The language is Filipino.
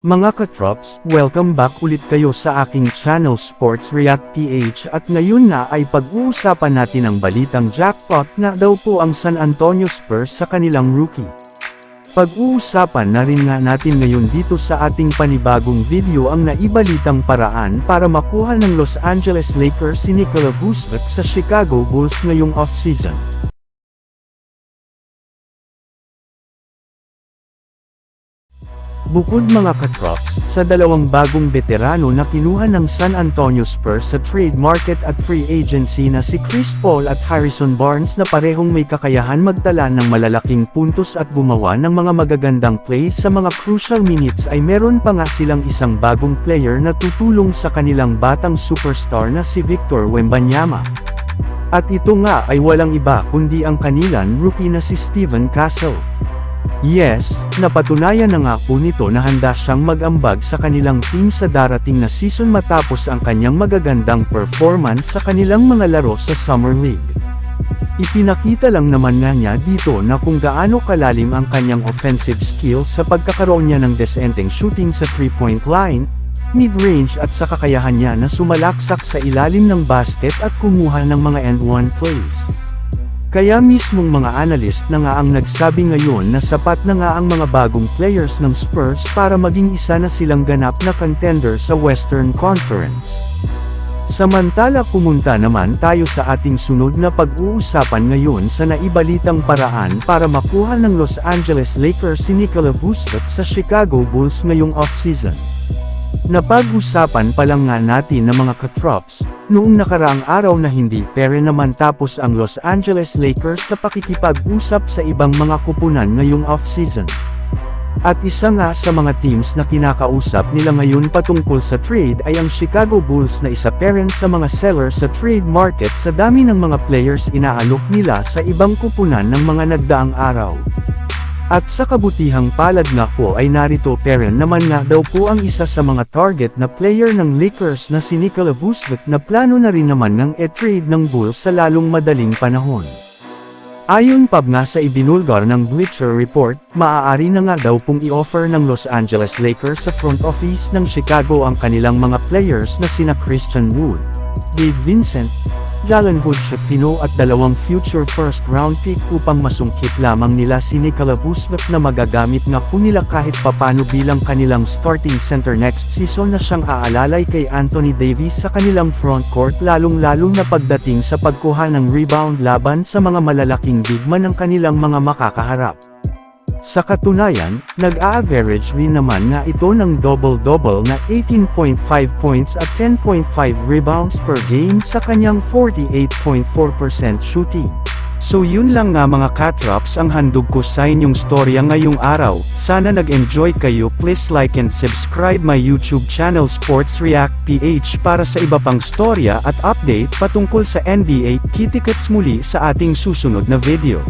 Mga katrops, welcome back ulit kayo sa aking channel Sports React PH at ngayon na ay pag-uusapan natin ang balitang jackpot na daw po ang San Antonio Spurs sa kanilang rookie. Pag-uusapan na rin nga natin ngayon dito sa ating panibagong video ang naibalitang paraan para makuha ng Los Angeles Lakers si Nikola Vucevic sa Chicago Bulls ngayong off-season. Bukod mga katrops, sa dalawang bagong veterano na kinuha ng San Antonio Spurs sa trade market at free agency na si Chris Paul at Harrison Barnes na parehong may kakayahan magtala ng malalaking puntos at gumawa ng mga magagandang plays sa mga crucial minutes ay meron pa nga silang isang bagong player na tutulong sa kanilang batang superstar na si Victor Wembanyama. At ito nga ay walang iba kundi ang kanilang rookie na si Steven Castle. Yes, napatunayan na nga po nito na handa siyang mag-ambag sa kanilang team sa darating na season matapos ang kanyang magagandang performance sa kanilang mga laro sa Summer League. Ipinakita lang naman nga niya dito na kung gaano kalalim ang kanyang offensive skill sa pagkakaroon niya ng desenteng shooting sa 3-point line, mid-range at sa kakayahan niya na sumalaksak sa ilalim ng basket at kumuha ng mga end-one plays. Kaya mismong mga analyst na nga ang nagsabi ngayon na sapat na nga ang mga bagong players ng Spurs para maging isa na silang ganap na contender sa Western Conference. Samantala pumunta naman tayo sa ating sunod na pag-uusapan ngayon sa naibalitang paraan para makuha ng Los Angeles Lakers si Nikola Vucevic sa Chicago Bulls ngayong off-season. Napag-usapan pa lang nga natin ng mga katrops, noong nakaraang araw na hindi pere naman tapos ang Los Angeles Lakers sa pakikipag-usap sa ibang mga kupunan ngayong off-season. At isa nga sa mga teams na kinakausap nila ngayon patungkol sa trade ay ang Chicago Bulls na isa pa rin sa mga sellers sa trade market sa dami ng mga players inaalok nila sa ibang kupunan ng mga nagdaang araw. At sa kabutihang palad nga po ay narito Perrin naman nga daw po ang isa sa mga target na player ng Lakers na si Nikola Vucevic na plano na rin naman ng e-trade ng Bulls sa lalong madaling panahon. Ayon pa nga sa ibinulgar ng Bleacher Report, maaari na nga daw pong i-offer ng Los Angeles Lakers sa front office ng Chicago ang kanilang mga players na sina Christian Wood, Dave Vincent, Jalen Hood Shafino at dalawang future first round pick upang masungkit lamang nila si Nikola Vucevic na magagamit nga po nila kahit papano bilang kanilang starting center next season na siyang aalalay kay Anthony Davis sa kanilang front court lalong-lalong na pagdating sa pagkuha ng rebound laban sa mga malalaking bigman ng kanilang mga makakaharap. Sa katunayan, nag-a-average rin naman nga ito ng double-double na 18.5 points at 10.5 rebounds per game sa kanyang 48.4% shooting. So yun lang nga mga katrops ang handog ko sa inyong storya ngayong araw. Sana nag-enjoy kayo please like and subscribe my YouTube channel Sports React PH para sa iba pang storya at update patungkol sa NBA. Kitikets muli sa ating susunod na video.